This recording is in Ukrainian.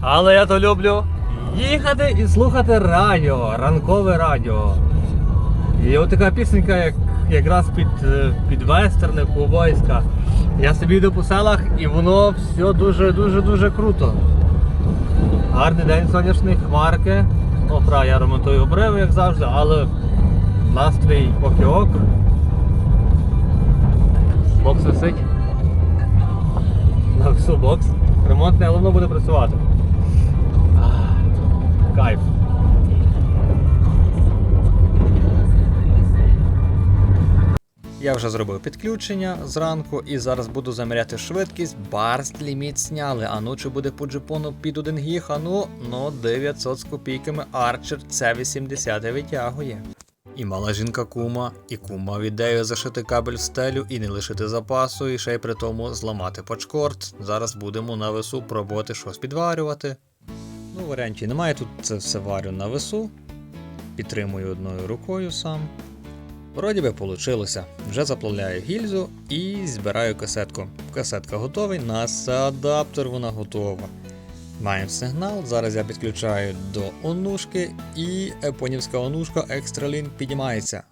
Але я то люблю їхати і слухати радіо, ранкове радіо. І от така пісенька, як, якраз під, е, під вестерни, ковбойська. Я собі йду по селах і воно все дуже-дуже дуже круто. Гарний день сонячний, хмарки. Правда, я ремонтую обриви, як завжди, але настрій ок-ок. Бокс висить. На всю бокс. Ремонт не головно буде працювати. Я вже зробив підключення зранку і зараз буду заміряти швидкість. Барст ліміт сняли. А ну чи буде по джипону під 1 гіг? А ну, ну 900 з копійками Archer C80 витягує. І мала жінка кума, і кум мав ідею зашити кабель в стелю і не лишити запасу, і ще й при тому зламати почкорд. Зараз будемо на весу пробувати щось підварювати. Ну, варіантів немає, тут це все варю на весу. Підтримую одною рукою сам. Вроді би получилося. Вже заплавляю гільзу і збираю касетку. Касетка готова, нас адаптер вона готова. Маємо сигнал, зараз я підключаю до онушки і епонівська онушка Екстралін піднімається.